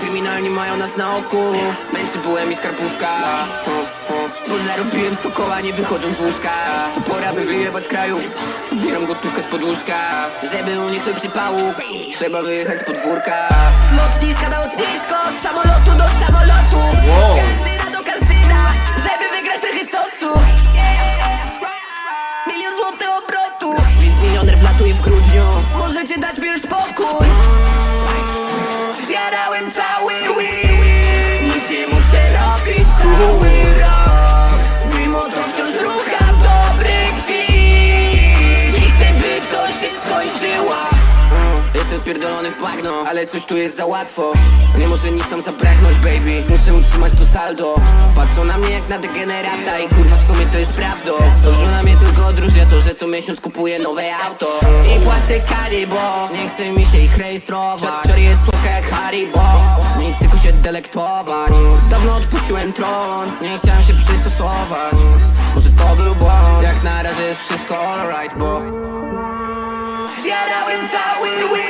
Kryminalni mają nas na oku. Męczy byłem i skarpówka Bo zarobiłem sto koła nie wychodząc z łóżka. To pora by wyjebać z kraju. Zbieram gotówkę z podłóżka. Żeby uniknąć przypału Trzeba wyjechać z podwórka. Z lotniska na lotnisko Z samolotu do samolotu. Wow. Z kasyna do kasyna Żeby wygrać trochę sosu. Milion złotych obrotu. Więc milioner wlatuje w grudniu. Możecie dać mi już spokój Zjarałem cały week. Nic nie muszę robić cały rok. Mimo to wciąż rucham dobry kwit. Nie chcę by to się skończyło. Jestem wpierdolony w bagno, ale coś tu jest za łatwo. Nie może nic tam zabraknąć baby. Muszę utrzymać to saldo. Patrzą na mnie jak na degenerata I kurwa w sumie to jest prawdą To żona mnie tylko odróżnia to, że co miesiąc kupuję nowe auto. I płacę kary, bo nie chce mi się ich rejestrować. Jest jak Haribo. Nie chcę tylko się delektować. Dawno odpuściłem tron. Nie chciałem się przystosować. Może to był błąd. Jak na razie jest wszystko alright, bo Zjarałem cały week